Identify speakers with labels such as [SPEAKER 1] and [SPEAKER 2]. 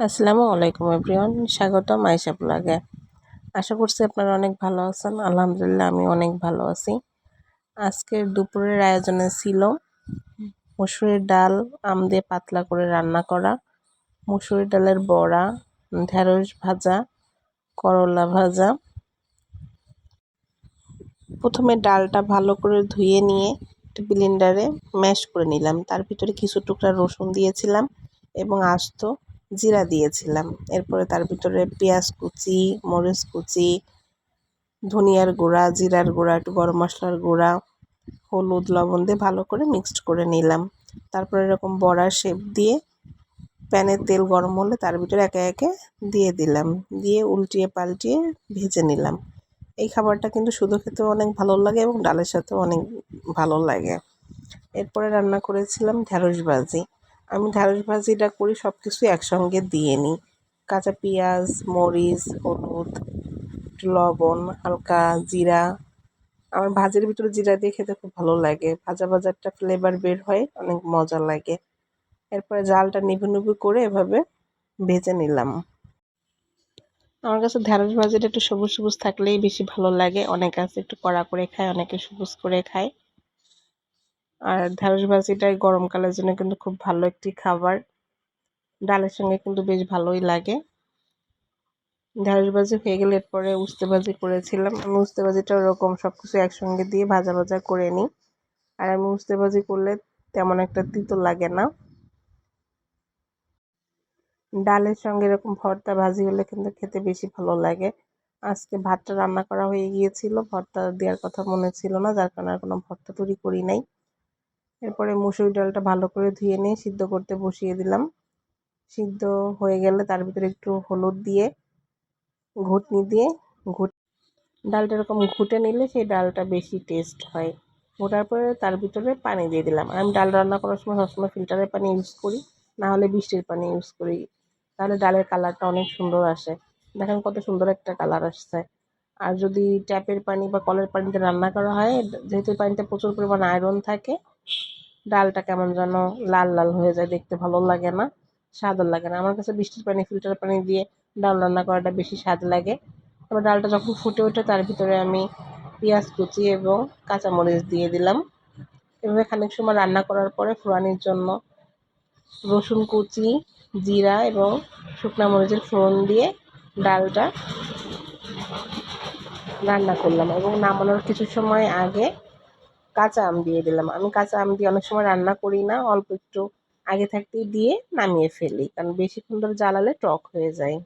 [SPEAKER 1] আসসালামু আলাইকুম এভরিওয়ান, স্বাগতম আয়সা ব্লগে। আশা করছি আপনারা অনেক ভালো আছেন। আলহামদুলিল্লাহ আমি অনেক ভালো আছি। আজকের দুপুরের আয়োজনে ছিল মুসুরির ডাল, আম দিয়ে পাতলা করে রান্না করা, মুসুরির ডালের বড়া, ঢেঁড়স ভাজা, করলা ভাজা। প্রথমে ডালটা ভালো করে ধুয়ে নিয়ে একটু ব্লেন্ডারে ম্যাশ করে নিলাম। তার ভিতরে কিছু টুকরা রসুন দিয়েছিলাম এবং আস্ত জিরা দিয়েছিলাম। এরপরে তার ভিতরে পেঁয়াজ কুচি, মরিচ কুচি, ধনিয়ার গুঁড়া, জিরার গুঁড়া, একটু গরম মশলার গুঁড়া, হলুদ, লবণ দিয়ে ভালো করে মিক্সড করে নিলাম। তারপরে এরকম বড়ার শেপ দিয়ে প্যানে তেল গরম হলে তার ভিতরে একে একে দিয়ে দিলাম। দিয়ে উল্টিয়ে পাল্টিয়ে ভেজে নিলাম। এই খাবারটা কিন্তু শুধু খেতেও অনেক ভালো লাগে এবং ডালের সাথেও অনেক ভালো লাগে। এরপরে রান্না করেছিলাম ঢ্যাঁড়স ভাজি। আমি ঢ্যাঁড়স ভাজিটা করি সব কিছু একসঙ্গে দিয়ে নিই। কাঁচা পেঁয়াজ, মরিচ, হলুদ লবণ, হালকা জিরা। আমার ভাজির ভিতরে জিরা দিয়ে খেতে খুব ভালো লাগে। ভাজা ভাজা একটা ফ্লেভার বের হয়, অনেক মজা লাগে। এরপরে জালটা নিভু নিভু করে এভাবে ভেজে নিলাম। আমার কাছে ঢ্যাঁড়স ভাজিটা একটু সবুজ সবুজ থাকলেই বেশি ভালো লাগে। অনেকে আছে একটু কড়া করে খায়, অনেকে সবুজ করে খায়। আর ঢ্যাঁড়স ভাজিটা গরমকালের জন্য কিন্তু খুব ভালো একটি খাবার। ডালের সঙ্গে কিন্তু বেশ ভালোই লাগে। ঢ্যাঁড়স ভাজি হয়ে গেলে এরপরে উস্তে ভাজি করেছিলাম। আমি উস্তে ভাজিটা ওরকম সব কিছু একসঙ্গে দিয়ে ভাজা ভাজা করে নিই। আর আমি উস্তে ভাজি করলে তেমন একটা তিতো লাগে না। ডালের সঙ্গে এরকম ভর্তা ভাজি হলে কিন্তু খেতে বেশি ভালো লাগে। আজকে ভাতটা রান্না করা হয়ে গিয়েছিল, ভর্তা দেওয়ার কথা মনে ছিল না, যার কারণে আর কোনো ভর্তা তৈরি করি নাই। এরপরে মুসুরি ডালটা ভালো করে ধুয়ে নিয়ে সিদ্ধ করতে বসিয়ে দিলাম। সিদ্ধ হয়ে গেলে তার ভিতরে একটু হলুদ দিয়ে, ঘুটনি দিয়ে, ঘুট ডালটা এরকম ঘুটে নিলে সেই ডালটা বেশি টেস্ট হয়। ঘোটার পরে তার ভিতরে পানি দিয়ে দিলাম। আমি ডাল রান্না করার সময় সবসময় ফিল্টারের পানি ইউজ করি না হলে বৃষ্টির পানি ইউজ করি। তাহলে ডালের কালারটা অনেক সুন্দর আসে। দেখেন কত সুন্দর একটা কালার আসছে। আর যদি ট্যাপের পানি বা কলের পানিতে রান্না করা হয়, যেহেতু পানিতে প্রচুর পরিমাণ আয়রন থাকে ডালটা কেমন যেন লাল লাল হয়ে যায়, দেখতে ভালো লাগে না, স্বাদও লাগে না। আমার কাছে বৃষ্টির পানি, ফিল্টার পানি দিয়ে ডাল রান্না করাটা বেশি স্বাদ লাগে। তবে ডালটা যখন ফুটে ওঠে, তার ভিতরে আমি পেঁয়াজ কুচি এবং কাঁচামরিচ দিয়ে দিলাম। এভাবে খানিক সময় রান্না করার পরে ফোড়ানির জন্য রসুন কুচি, জিরা এবং শুকনা মরিচের ফোড়ন দিয়ে ডালটা রান্না করলাম এবং নামানোর কিছু সময় আগে কাঁচা আম দিয়ে দিলাম। আমি কাঁচা আম দিয়ে অনেক সময় রান্না করি না, অল্প একটু আগে থাকতেই দিয়ে নামিয়ে ফেলি। কারণ বেশিক্ষণ ধরে জ্বালালে টক হয়ে যায়।